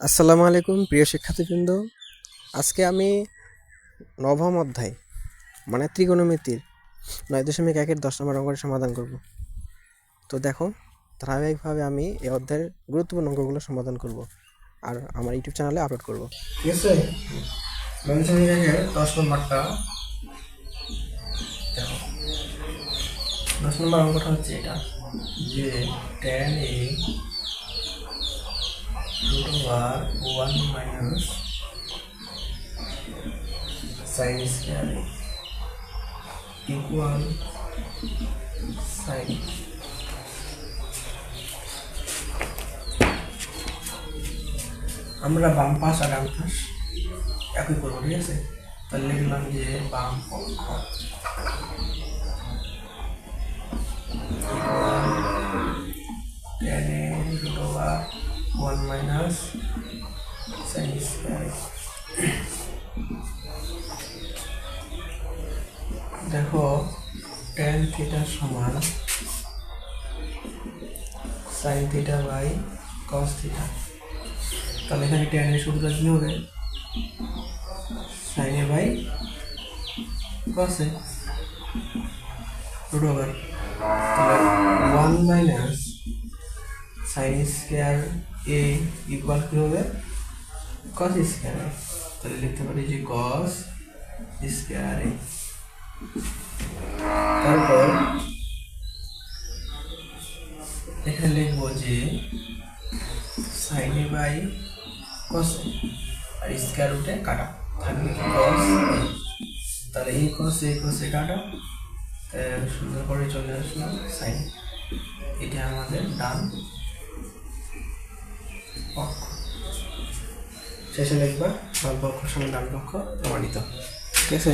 আসসালামু আলাইকুম, প্রিয় শিক্ষার্থীবৃন্দ। আজকে আমি নবম অধ্যায় মানে ত্রিকোণমিতির নয় দশমিক একের দশ নম্বর অঙ্কের সমাধান করব। তো দেখো, ধারাবাহিকভাবে আমি এই অধ্যায়ের গুরুত্বপূর্ণ অঙ্কগুলো সমাধান করব আর আমার ইউটিউব চ্যানেলে আপলোড করব। ঠিক আছে দশ নম্বরটা দশ নম্বর অঙ্কটা হচ্ছে এটা যে tan A root over one minus sine square equal sine আমরা বাম পাশ আর ডান পাশ একই করব ঠিক আছে তাহলে লিখলাম যে বাম পক্ষ tan A root over one minus sine square দেখো টেন থিটা সমান sine theta by cos theta তাহলে এখানে টেন এর সূত্রটা কী হবে? সাইন এ বাই কসে রুট ওভার তাহলে one minus sine square A equal কী হবে কস স্কোয়ার এ তাহলে লিখতে পারি যে কস স্কোয়ার এ তারপর এখানে লিখব যে সাইন এ বাই কস আর স্কোয়ার রুটে কাটা। থাকবে কস তাহলে এই কস এই কসে কাটা। সুন্দর করে চলে আসলো সাইন এটা আমাদের ডান। পক্ষ শেষে লিখবা বাম পক্ষ সঙ্গে ডান পক্ষ প্রমাণিত। ঠিক আছে?